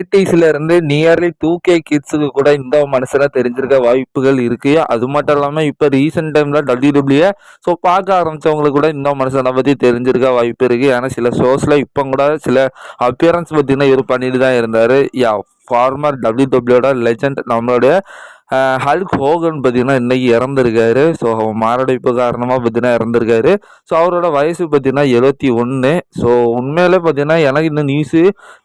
எயிட்டிஸ்ல இருந்து nearly two K கிட்ஸுக்கு கூட இந்த மனுஷனை தெரிஞ்சிருக்க வாய்ப்புகள் இருக்கு. அது மட்டும் இல்லாம இப்ப ரீசெண்ட் டைம்ல டபிள்யூ ஸோ பார்க்க ஆரம்பிச்சவங்களுக்கு கூட இந்த மனுஷனை பத்தி தெரிஞ்சிருக்க வாய்ப்பு இருக்கு. ஏன்னா சில ஷோஸ்ல இப்போ கூட சில அப்பியரன்ஸ் பத்தினா இவர் பண்ணிட்டு தான் இருந்தாரு. யா ஃபார்மர் டபிள்யூ டபிள்யூட லெஜண்ட் நம்மளுடைய ஹல்க் ஹோகன் பார்த்தீங்கன்னா இன்றைக்கி இறந்துருக்காரு. ஸோ மாரடைப்பு காரணமாக பார்த்தீங்கன்னா இறந்துருக்காரு. ஸோ அவரோட வயசு பார்த்தீங்கன்னா எழுபத்தி ஒன்று ஸோ உண்மையிலே பார்த்தீங்கன்னா எனக்கு இந்த நியூஸு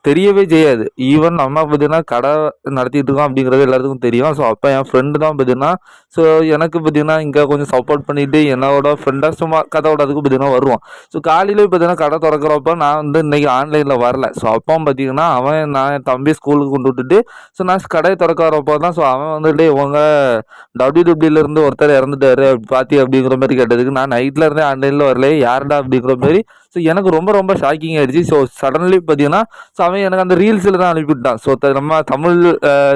தெரியவே செய்யாது. ஈவன் நம்ம பார்த்தீங்கன்னா கடை நடத்திட்டு இருக்கோம் அப்படிங்கிறது எல்லாத்துக்கும் தெரியும். ஸோ அப்போ என் ஃப்ரெண்டு தான் பார்த்தீங்கன்னா ஸோ எனக்கு பார்த்தீங்கன்னா இங்கே கொஞ்சம் சப்போர்ட் பண்ணிவிட்டு என்னோட ஃப்ரெண்டாக சும்மா கதை விடாதுக்கு பார்த்தீங்கன்னா வருவான். ஸோ காலையில் பார்த்தீங்கன்னா கடை திறக்கிறப்ப நான் வந்து இன்றைக்கி ஆன்லைனில் வரல. ஸோ அப்போ பார்த்தீங்கன்னா அவன் நான் என் தம்பி ஸ்கூலுக்கு கொண்டு விட்டுட்டு ஸோ நான் கடையை திறக்கிறப்போ தான் ஸோ அவன் வந்துட்டு இவங்க டபிள்யூ இருந்து ஒருத்தர் இறந்துட்டாரு பாத்தி அப்படிங்கிற மாதிரி கேட்டதுக்கு நான் நைட்ல இருந்தே ஆன்லைன்ல வரல யாருடா அப்படிங்கிற மாதிரி. ஸோ எனக்கு ரொம்ப ரொம்ப ஷாக்கிங் ஆயிடுச்சு. ஸோ சடன்லி பார்த்தீங்கன்னா ஸோ அவன் எனக்கு அந்த ரீல்ஸில் தான் அனுப்பிவிட்டான். ஸோ நம்ம தமிழ்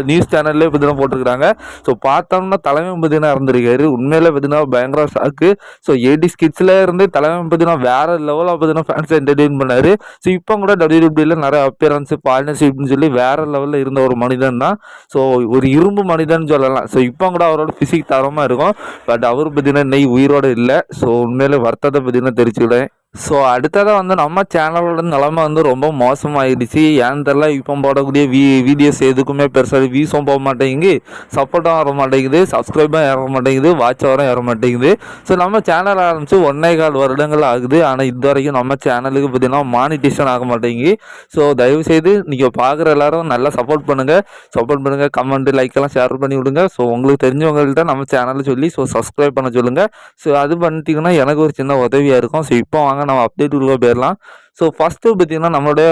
நியூஸ் சேனல்லே பார்த்தீங்கன்னா போட்டிருக்காங்க ஸோ பார்த்தோம்னா தலைமை பார்த்தீங்கன்னா இறந்துருக்காரு. உண்மையில பார்த்தீங்கன்னா பயங்கர ஷாக்கு ஸோ எயிட்டி ஸ்கிட்ஸில் இருந்து தலைமை பார்த்தீங்கன்னா வேற லெவலில் பார்த்தீங்கன்னா ஃபேன்ஸ் என்டர்டெயின் பண்ணாரு. ஸோ இப்போ கூட டபிள்யூடபிள்யூல நிறைய அப்பியரன்ஸ் பார்ட்னர்ஷிப்னு சொல்லி வேற லெவலில் இருந்த ஒரு மனிதன் தான். ஸோ ஒரு இரும்பு மனிதன் சொல்லலாம். ஸோ இப்போ கூட அவரோட ஃபிசிக் தரமாக இருக்கும். பட் அவர் பார்த்தீங்கன்னா நெய் உயிரோடு இல்லை. ஸோ உண்மையிலே வருத்தத்தை பார்த்தீங்கன்னா தெரிஞ்சுக்கிட்டேன் ஸோ அடுத்ததாக வந்து நம்ம சேனலோட நிலமை வந்து ரொம்ப மோசமாகிடுச்சு ஏன்னு தெரில இப்போ போடக்கூடிய வீ வீடியோஸ் எதுக்குமே பெருசாக வியூஸும் போக மாட்டேங்குது. சப்போர்ட்டும் வர மாட்டேங்குது. சப்ஸ்கிரைபும் ஏற மாட்டேங்குது. வாட்ச் வரும் ஏற மாட்டேங்குது. ஸோ நம்ம சேனல் ஆரம்பித்து ஒன்றே கால் வருடங்கள் ஆகுது. ஆனால் இது வரைக்கும் நம்ம சேனலுக்கு பார்த்தீங்கன்னா மானிட்டேஷன் ஆக மாட்டேங்குது. ஸோ தயவுசெய்து நீங்கள் பார்க்குற எல்லாரும் நல்லா சப்போர்ட் பண்ணுங்கள் சப்போர்ட் பண்ணுங்கள் கமெண்ட் லைக்கெல்லாம் ஷேர் பண்ணி விடுங்க. ஸோ உங்களுக்கு தெரிஞ்சவங்கள்ட்ட நம்ம சேனலை சொல்லி ஸோ சப்ஸ்கிரைப் பண்ண சொல்லுங்கள் ஸோ அது பண்ணிட்டீங்கன்னா எனக்கு ஒரு சின்ன உதவியாக இருக்கும். ஸோ இப்போ வாங்க நம்ம அப்டேட்டுக்குள்ளே போயிடலாம் ஸோ ஃபஸ்ட்டு பார்த்தீங்கன்னா நம்மளுடைய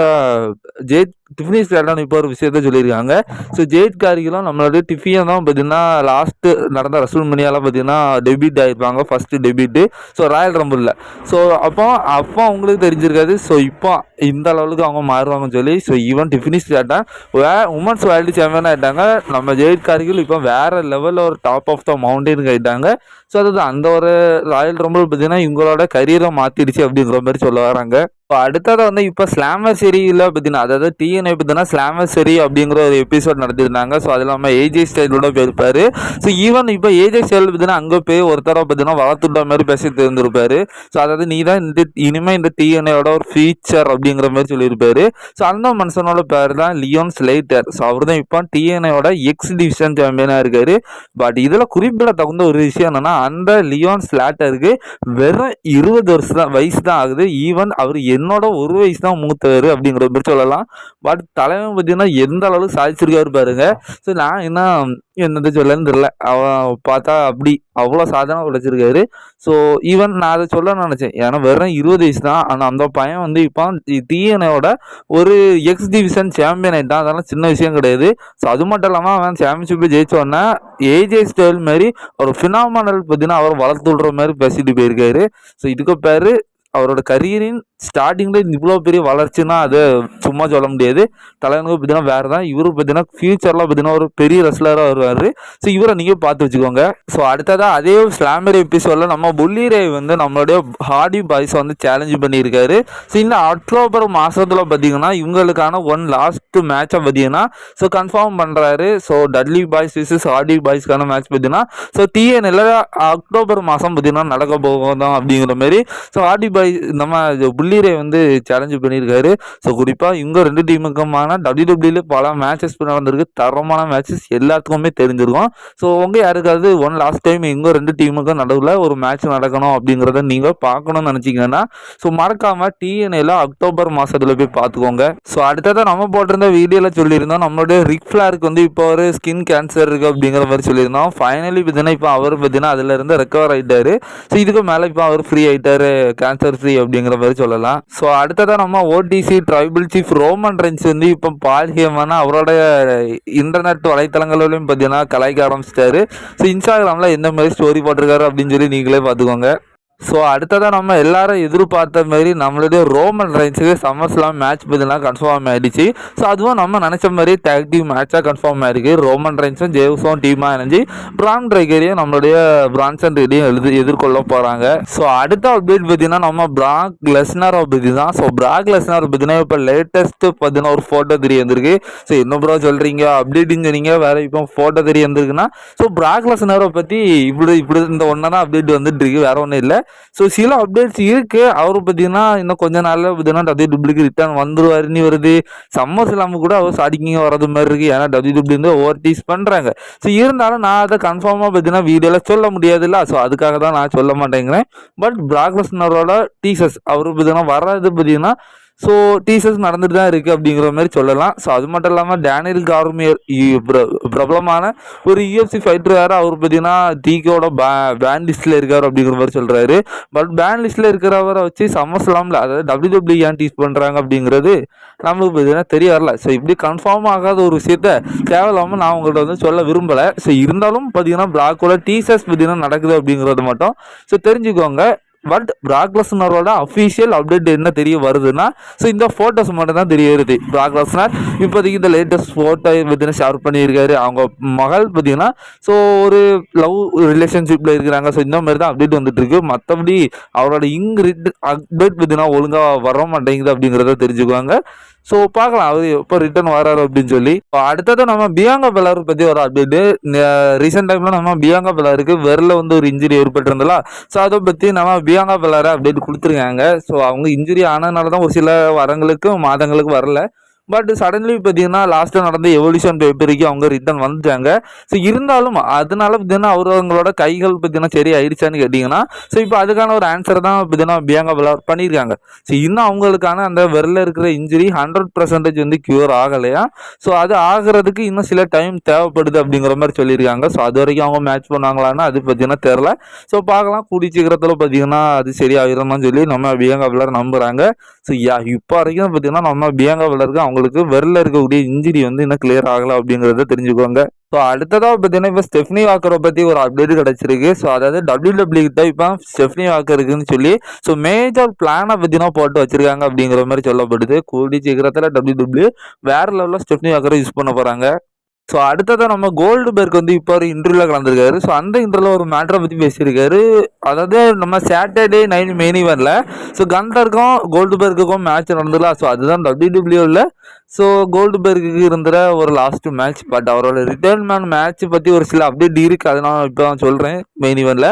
ஜெயித் டிஃபினி ஸ்டாண்டான இப்போ ஒரு விஷயத்த சொல்லியிருக்காங்க. ஸோ ஜெயித் காரிகளும் நம்மளுடைய டிஃபியன் தான் பார்த்தீங்கன்னா லாஸ்ட்டு நடந்த ரசூல் மணியால் பார்த்தீங்கன்னா டெபிட் ஆகிருப்பாங்க ஃபஸ்ட்டு டெபிட்டு ஸோ ராயல் ரம்பிளில் ஸோ அப்போ அப்போ அவங்களுக்கு தெரிஞ்சிருக்காது. ஸோ இப்போ இந்த லெவலுக்கு அவங்க மாறுவாங்கன்னு சொல்லி ஸோ ஈவன் டிஃபினி ஸ்டாட்டா வே உமன்ஸ் வேர்ல்டு சாம்பியன் ஆகிட்டாங்க நம்ம ஜெயித் காரிகள் இப்போ வேறு லெவலில் ஒரு டாப் ஆஃப் த மவுண்டனுக்கு ஆகிட்டாங்க ஸோ அது அந்த ஒரு ராயல் ரம்பிள் பார்த்தீங்கன்னா இவங்களோட கரியரை மாற்றிடுச்சு அப்படிங்கிற மாதிரி சொல்ல வராங்க. இப்போ அடுத்ததாக வந்து இப்போ ஸ்லாமர் இல்லை பார்த்தீங்கன்னா அதாவது டிஎன்ஐ பார்த்தீங்கன்னா ஸ்லாமர் சரி அப்படிங்கிற ஒரு எபிசோட் நடத்திருந்தாங்க. ஸோ அது இல்லாமல் ஏஜே ஸ்டைலோட போயிருப்பார். ஸோ ஈவன் இப்போ ஏஜே ஸ்டைல் பார்த்தீங்கன்னா அங்கே போய் ஒருத்தரை பார்த்தீங்கன்னா வளர்த்துட்ட மாதிரி பேசி தெரிஞ்சிருப்பாரு ஸோ அதாவது நீ தான் இந்த இனிமேல் இந்த டிஎன்ஐயோட ஒரு ஃபீச்சர் அப்படிங்கிற மாதிரி சொல்லியிருப்பாரு. ஸோ அந்த மனுஷனோட பேர் தான் லியோன் ஸ்லைட்டர் ஸோ அவர் தான் இப்போ டிஎன்ஐயோட எக்ஸ் டிவிஷன் சாம்பியனாக இருக்கார். பட் இதில் குறிப்பிட தகுந்த ஒரு விஷயம் என்னென்னா அந்த லியோன் ஸ்லாட்டருக்கு வெறும் இருபது வருஷம் தான் வயசு தான் ஆகுது. ஈவன் அவர் என்னோட ஒரு வயசு தான் மூத்தவர் அப்படிங்கிற மாதிரி சொல்லலாம். பட் தலைவன் பார்த்தீங்கன்னா எந்த அளவுக்கு சாதிச்சிருக்காரு பாருங்க. ஸோ நான் என்ன என்னது சொல்லன்னு தெரியல. அவன் பார்த்தா அப்படி அவ்வளோ சாதனை உழைச்சிருக்காரு ஸோ ஈவன் நான் அதை சொல்ல நினச்சேன். ஏன்னா வெறும் இருபது வயசு தான். ஆனால் அந்த பையன் வந்து இப்போ டிஎன்ஏவோட ஒரு எக்ஸ் டிவிஷன் சாம்பியன் ஆகிட்டான் அதெல்லாம் சின்ன விஷயம் கிடையாது. ஸோ அது மட்டும் இல்லாமல் அவன் சாம்பியன்ஷிப்பை ஜெயிச்சோன்னா ஏஜே ஸ்டைல் மாதிரி ஒரு ஃபினாமனல் பார்த்தீங்கன்னா அவர் வளர்த்து விடுற மாதிரி பேசிட்டு போயிருக்காரு. ஸோ இதுக்கு பேர் அவரோட கரியரின் ஸ்டார்டிங்கில் இவ்வளோ பெரிய வளர்ச்சின்னா அது சும்மா சொல்ல முடியாது. தலைவனுக்கு பார்த்தீங்கன்னா வேறு தான். இவரு பார்த்தீங்கன்னா ஃபியூச்சரில் பார்த்தீங்கன்னா ஒரு பெரிய ரெஸ்லராக வருவார். ஸோ இவரை நீங்கள் பார்த்து வச்சுக்கோங்க. ஸோ அடுத்ததாக அதே ஸ்லாமரி எபிசோடில் நம்ம புள்ளிரே வந்து நம்மளுடைய ஹார்டி பாய்ஸை வந்து சேலஞ்ச் பண்ணியிருக்காரு. ஸோ இந்த அக்டோபர் மாதத்தில் பார்த்தீங்கன்னா இவங்களுக்கான ஒன் லாஸ்ட் மேட்சை பார்த்தீங்கன்னா ஸோ கன்ஃபார்ம் பண்ணுறாரு so Dudley Boyz versus Hardy பாய்ஸ்க்கான match பார்த்தீங்கன்னா ஸோ டிஎன்எல்ல அக்டோபர் மாதம் பார்த்தீங்கன்னா நடக்க போகும் தான் அப்படிங்கிற மாதிரி. ஸோ ஹார்டி பாய்ஸ் நம்ம புள்ளிரே வந்து சேலஞ்சு பண்ணியிருக்காரு. ஸோ குறிப்பாக இவங்க ரெண்டு டீமுக்குமான டபிள்யூ டபிள்யூல பல மேட்சஸ் நடந்திருக்கு. தரமான மேட்சஸ் எல்லாத்துக்குமே தெரிஞ்சிருக்கும். ஸோ உங்க யாருக்காவது ஒன் லாஸ்ட் டைம் இவங்க ரெண்டு டீமுக்கும் நடுவில் ஒரு மேட்ச் நடக்கணும் அப்படிங்கிறத நீங்கள் பார்க்கணும்னு நினச்சிங்கன்னா ஸோ மறக்காம டிஎன்ஏல அக்டோபர் மாதத்தில் போய் பார்த்துக்கோங்க. ஸோ அடுத்ததான் நம்ம போட்டிருந்த வீடியோவில் சொல்லியிருந்தோம். நம்மளுடைய ரிக் ஃபிளாருக்கு வந்து இப்போ ஒரு ஸ்கின் கேன்சர் இருக்குது அப்படிங்கிற மாதிரி சொல்லியிருந்தோம். ஃபைனலி பார்த்தீங்கன்னா இப்போ அவர் பார்த்தீங்கன்னா அதுலேருந்து ரெக்கவர் ஆகிட்டாரு ஸோ இதுக்கு மேலே இப்போ அவர் ஃப்ரீ ஆகிட்டாரு கேன்சர் ஃப்ரீ அப்படிங்கிற மாதிரி சொல்லலாம். ஸோ அடுத்ததாக நம்ம OTC tribal chief Roman Reigns வந்து இப்போ பாலியமான அவரோட இன்டர்நெட் வலைத்தளங்களிலும் பார்த்தீங்கன்னா கலாய்க்க ஆரம்பிச்சிட்டாரு. ஸோ இன்ஸ்டாகிராமில் எந்த மாதிரி ஸ்டோரி போட்டிருக்காரு அப்படின்னு சொல்லி நீங்களே பார்த்துக்கோங்க. ஸோ அடுத்ததாக நம்ம எல்லாரும் எதிர்பார்த்த மாதிரி நம்மளுடைய ரோமன் ரைன்ஸுக்கு சம்மர்ஸ்லாம் மேட்ச் பார்த்தீங்கன்னா கன்ஃபார்ம் ஆயிடுச்சு. ஸோ அதுவும் நம்ம நினச்ச மாதிரி டேக் டீம் மேட்சாக கன்ஃபார்ம் ஆயிருக்கு. ரோமன் ரைன்ஸும் ஜேவ்ஸும் டீமாக இணைஞ்சு பிரான் ட்ரைகரையும் நம்மளுடைய பிரான்சன் ரெடியும் எழுதி எதிர்கொள்ள போகிறாங்க ஸோ அடுத்த அப்டேட் பார்த்தீங்கன்னா நம்ம பிராக் லெஸ்னரை பற்றி தான் ஸோ பிராக் லெஸ்னர் பார்த்தீங்கன்னா இப்போ லேட்டஸ்ட்டு பார்த்தீங்கன்னா ஒரு ஃபோட்டோ தெரிய வந்திருக்கு ஸோ என்ன ப்ரோ சொல்கிறீங்க அப்டேட்னு சொன்னீங்க. வேறு இப்போ ஃபோட்டோ தெரிய வந்திருக்குன்னா ஸோ பிராக் லெஸ்னரை பற்றி இப்படி இப்படி இந்த ஒன்றா தான் அப்டேட் வந்துட்டு இருக்கு. வேறு ஒன்றும் இல்லை. ஸோ சில அப்டேட்ஸ் இருக்கு. அவர் பார்த்தீங்கன்னா இன்னும் கொஞ்ச நாளில் பார்த்தீங்கன்னா டபிள்யூ டபிள்யூக்கு ரிட்டர்ன் வந்துருவாருன்னு வருது. சம்மர் இல்லாமல் கூட அவர் ஸ்டார்டிங் வர்றது மாதிரி இருக்கு. ஏன்னா டபிள்யூ டபிள்யூ வந்து ஓவர் டீஸ் பண்ணுறாங்க ஸோ இருந்தாலும் நான் அதை கன்ஃபார்மாக பார்த்தீங்கன்னா வீடியோல சொல்ல முடியாதுல்ல. ஸோ அதுக்காக தான் நான் சொல்ல மாட்டேங்கிறேன். பட் பிராக்லஸ்னரோட டீசர்ஸ் அவர் பார்த்தீங்கன்னா வர்றது பார்த்தீங்கன்னா ஸோ டீசர்ஸ் நடந்துட்டு தான் இருக்குது அப்படிங்கிற மாதிரி சொல்லலாம். ஸோ அது மட்டும் இல்லாமல் டேனியல் கார்மியர் பிரபலமான ஒரு யூஎஃப்சி ஃபைட்டர் வேறு. அவர் பார்த்தீங்கன்னா டீக்கோட பே பேன் லிஸ்ட்டில் இருக்கார் அப்படிங்கிற மாதிரி சொல்கிறாரு பட் பேன் லிஸ்ட்டில் இருக்கிறவரை வச்சு சமஸ்லாமில் அதாவது டபிள்யூ டபிள்யூ ஏன் டீஸ் பண்ணுறாங்க அப்படிங்கிறது நமக்கு பார்த்தீங்கன்னா தெரிய வரல. ஸோ இப்படி கன்ஃபார்ம் ஆகாத ஒரு விஷயத்த தேவையில்லாமல் நான் உங்கள்கிட்ட வந்து சொல்ல விரும்பலை. ஸோ இருந்தாலும் பார்த்தீங்கன்னா பிளாக்கோட டீசர்ஸ் பார்த்தீங்கன்னா நடக்குது அப்படிங்கிறது மட்டும். ஸோ தெரிஞ்சுக்கோங்க. பட் பிராக்லஸ்னரோட அஃபீஷியல் அப்டேட் என்ன தெரிய வருதுன்னா ஸோ இந்த ஃபோட்டோஸ் மட்டும் தான் தெரிய வருது. பிராக்லஸ்னர் இப்போதைக்கு இந்த லேட்டஸ்ட் ஃபோட்டோ பற்றின ஷேர் பண்ணியிருக்காரு. அவங்க மகள் பார்த்தீங்கன்னா ஸோ ஒரு லவ் ரிலேஷன்ஷிப்பில் இருக்கிறாங்க. ஸோ இந்த மாதிரி தான் அப்டேட் வந்துட்டு இருக்கு மற்றபடி அவரோட இங் அப்டேட் பார்த்தீங்கன்னா ஒழுங்காக வர மாட்டேங்குது அப்படிங்கிறத தெரிஞ்சுக்குவாங்க. ஸோ பார்க்கலாம். அவர் எப்போ ரிட்டர்ன் வராரு அப்படின்னு சொல்லி. அடுத்தது நம்ம பியாங்கா பெலார் பற்றி ஒரு அப்டேட்டு ரீசெண்ட் டைமில் நம்ம பியாங்கா பெலாருக்கு வெரில் வந்து ஒரு இன்ஜுரி ஏற்பட்டிருந்தல ஸோ அதை பற்றி நம்ம பியாங்கா பெலாரை அப்டேட் கொடுத்துருக்காங்க. ஸோ அவங்க இன்ஜுரி ஆனதுனால தான் ஒரு சில வரங்களுக்கு மாதங்களுக்கு வரல. பட் சடன்லி பார்த்தீங்கன்னா லாஸ்ட்டாக நடந்த எவல்யூஷன் பேப்பருக்கு அவங்க ரிட்டர்ன் வந்துட்டாங்க. ஸோ இருந்தாலும் அதனால பார்த்தீங்கன்னா அவர் அவங்களோட கைகள் பார்த்தீங்கன்னா சரி ஆயிடுச்சான்னு கேட்டிங்கன்னா ஸோ இப்போ அதுக்கான ஒரு ஆன்சர் தான் பார்த்தீங்கன்னா பியங்கா விளாட் பண்ணியிருக்காங்க. ஸோ இன்னும் அவங்களுக்கான அந்த விரலில் இருக்கிற இன்ஜுரி ஹண்ட்ரட் பர்சன்டேஜ் வந்து க்யூர் ஆகலையா? ஸோ அது ஆகிறதுக்கு இன்னும் சில டைம் தேவைப்படுது அப்படிங்கிற மாதிரி சொல்லியிருக்காங்க. ஸோ அது வரைக்கும் அவங்க மேட்ச் பண்ணாங்களான்னு அது பார்த்தீங்கன்னா தெரில ஸோ பார்க்கலாம். கூடி சீக்கிரத்தில் பார்த்தீங்கன்னா அது சரியாகிரும்னு சொல்லி நம்ம பியங்கா விளாட் நம்புகிறாங்க ஸோ இப்போ வரைக்கும் பார்த்தீங்கன்னா நம்ம பியாங்கா விளாட்ருக்கு அவங்களுக்கு வெரில் இருக்கக்கூடிய இன்ஜுரி வந்து இன்னும் கிளியர் ஆகலை அப்படிங்கிறத தெரிஞ்சுக்கோங்க. ஸோ அடுத்ததாக பார்த்தீங்கன்னா இப்போ ஸ்டெஃப்னி வாக்கரை பற்றி ஒரு அப்டேட் கிடச்சிருக்கு. ஸோ அதாவது டபிள்யூ டபிள்யூ தான் இப்போ ஸ்டெஃப்னி வாக்கர் இருக்குன்னு சொல்லி ஸோ மேஜர் பிளானை பற்றினா போட்டு வச்சிருக்காங்க அப்படிங்கிற மாதிரி சொல்லப்படுது. கூடி சீக்கிரத்தில் டபிள்யூ டபிள்யூ வேற லெவலில் ஸ்டெஃப்னி வாக்கரை யூஸ் பண்ண போகிறாங்க ஸோ அடுத்ததாக நம்ம கோல்டு பேர்க் வந்து இப்போ ஒரு இன்டர்வியூவில் கலந்துருக்காரு. ஸோ அந்த இன்டர்வியூவில் ஒரு மேட்டரை பற்றி பேசியிருக்காரு. அதாவது நம்ம சாட்டர்டே நைன் மெயின் ஈவெண்ட்டில் ஸோ கந்தருக்கும் கோல்டு பேர்க்குக்கும் மேட்ச் நடந்துடலாம் ஸோ அதுதான் டபிள்யூ டபிள்யூவில் ஸோ கோல்டு பேர்க்கு இருந்த ஒரு லாஸ்ட் மேட்ச் பட் அவரோட ரிட்டர்ன்மேன் மேட்ச் பற்றி ஒரு சில அப்டேட் இருக்குது அதை நான் இப்போ நான் சொல்கிறேன் மெயின் ஈவெண்ட்டில்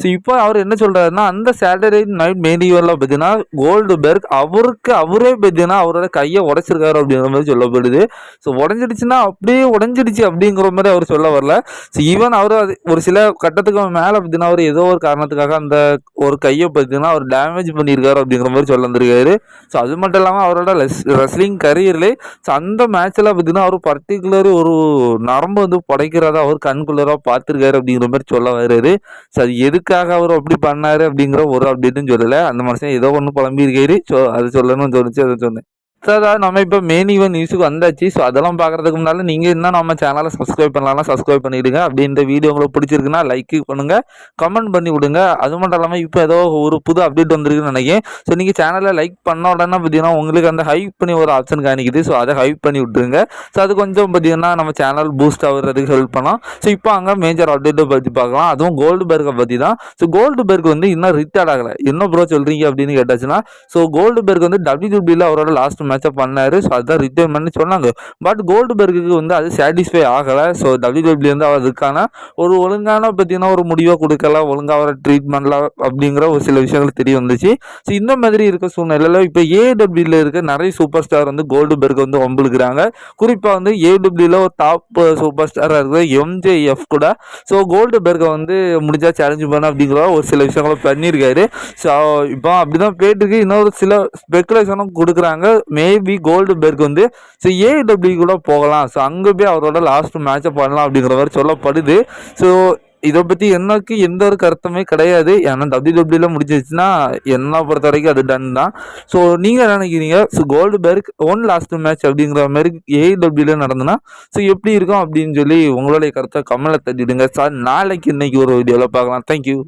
ஸோ இப்போ அவர் என்ன சொல்கிறாருன்னா அந்த சாட்டர்டே நைட் மெயின் ஈவெண்ட்டில் பார்த்தீங்கன்னா கோல்டு பேர்க் அவருக்கு அவரே பார்த்தீங்கன்னா அவரோட கையை உடச்சிருக்காரு அப்படிங்கிற மாதிரி சொல்லப்படுது. ஸோ உடஞ்சிடுச்சுன்னா அப்படியே உடஞ்சிடுச்சு அப்படிங்கிற மாதிரி அவர் சொல்ல வரல. ஸோ ஈவன் அவர் அது ஒரு சில கட்டத்துக்கு மேலே பார்த்தீங்கன்னா அவர் ஏதோ ஒரு காரணத்துக்காக அந்த ஒரு கையை பார்த்தீங்கன்னா அவர் டேமேஜ் பண்ணியிருக்காரு அப்படிங்கிற மாதிரி சொல்ல வந்திருக்காரு ஸோ அது மட்டும் இல்லாமல் அவரோட ரெஸ்லிங் கரியர்லேயே ஸோ அந்த மேட்ச்சில் பார்த்தீங்கன்னா அவர் பர்டிகுலர் ஒரு நரம்பு வந்து புடைக்கிறத அவர் கண்குள்ளராக பார்த்துருக்காரு அப்படிங்கிற மாதிரி சொல்ல வர்றாரு. ஸோ அது எதுக்காக அவர் அப்படி பண்ணார் அப்படிங்கிற ஒரு அப்டேட்டும் சொல்லலை. அந்த மனுஷன் ஏதோ ஒன்று புலம்பியிருக்காரு. ஸோ அது சொல்லணும்னு தோணுச்சு அதை சொன்னேன். அடுத்ததாக நம்ம இப்போ மெயின் ஈவன் நியூஸுக்கு வந்தாச்சு. ஸோ அதெல்லாம் பார்க்குறதுக்கு முன்னால் நீங்கள் இன்னும் நம்ம சேனலை சப்ஸ்கிரைப் பண்ணலாம் சப்ஸ்கிரைப் பண்ணிவிடுங்க அப்படி இந்த வீடியோ உங்களுக்கு பிடிச்சிருக்குன்னா லைக் பண்ணுங்கள் கமெண்ட் பண்ணி விடுங்க. அது மட்டும் இல்லாமல் இப்போ ஏதோ ஒரு புது அப்டேட் வந்திருக்குன்னு நினைக்கிறேன். ஸோ நீங்கள் சேனலை லைக் பண்ண உடனே பார்த்தீங்கன்னா உங்களுக்கு அந்த ஹைப் பண்ணி ஒரு ஆப்ஷன் காணிக்குது ஸோ அதை ஹைப் பண்ணி விட்டுருங்க. ஸோ அது கொஞ்சம் பார்த்தீங்கன்னா நம்ம சேனல் பூஸ்ட் ஆகுறதுக்கு ஹெல்ப் பண்ணலாம். ஸோ இப்போ அங்கே மேஜர் அப்டேட்டை பற்றி பார்க்கலாம். அதுவும் கோல்டு பேர்க்கை பற்றி தான். ஸோ கோல்டு பேர்க் வந்து இன்னும் ரிட்டையர்ட் ஆகலை. என்ன ப்ரோ சொல்கிறீங்க அப்படின்னு கேட்டாச்சுன்னா ஸோ கோல்டு பேர்க் வந்து டபிள்யூ டபிள்யூல அவரோட லாஸ்ட் பண்ணார். ஸோ அதுதான் ரிட்டைர்மெண்ட்னு சொன்னாங்க. பட் கோல்டுபெர்க்கு வந்து அது சாட்டிஸ்ஃபை ஆகலை. ஸோ டபிள்யூடபிள்யூ வந்து அவர் இருக்கானா? ஒரு ஒழுங்கான பார்த்தீங்கன்னா ஒரு முடிவாக கொடுக்கல ஒழுங்காக வர ட்ரீட்மெண்ட்ல அப்படிங்கிற ஒரு சில விஷயங்கள் தெரிய வந்துச்சு. ஸோ இந்த மாதிரி இருக்க சூழ்நிலையில் இப்போ ஏடபிள்யூவில் இருக்க நிறைய சூப்பர் ஸ்டார் வந்து கோல்டு பெர்க் வந்து ஒம்பளுக்குறாங்க குறிப்பாக வந்து ஏடபிள்யூவில் ஒரு டாப் சூப்பர் ஸ்டாராக இருக்கிற எம்ஜேஎஃப் கூட. ஸோ கோல்டுபெர்கை வந்து முடிஞ்சா சேலஞ்ச் பண்ண அப்படிங்கிற ஒரு சில விஷயங்களும் பண்ணியிருக்காரு. ஸோ இப்போ அப்படிதான் போயிட்டு இன்னொரு சில ஸ்பெகுலேஷனும் கொடுக்குறாங்க. மேபி கோல்டு பேர்க் வந்து ஸோ ஏடபிள்யூ கூட போகலாம். ஸோ அங்கே போய் அவரோட லாஸ்ட் மேட்சை பண்ணலாம் அப்படிங்கிற மாதிரி சொல்லப்படுது. ஸோ இதை பற்றி எனக்கு எந்த ஒரு கருத்துமே கிடையாது. ஏன்னா டபிள்யூ டபிள்யூல முடிஞ்சிச்சுன்னா என்ன பொறுத்த வரைக்கும் அது டன் தான். ஸோ நீங்கள் நினைக்கிறீங்க? So Goldberg one last match அப்படிங்கிற மாதிரி ஏடபிள்யூல நடந்ததுன்னா ஸோ எப்படி இருக்கும் அப்படின்னு சொல்லி உங்களுடைய கருத்தை கமலை தட்டிவிடுங்க சார் நாளைக்கு இன்னைக்கு ஒரு வீடியோவில் பார்க்கலாம். தேங்க்யூ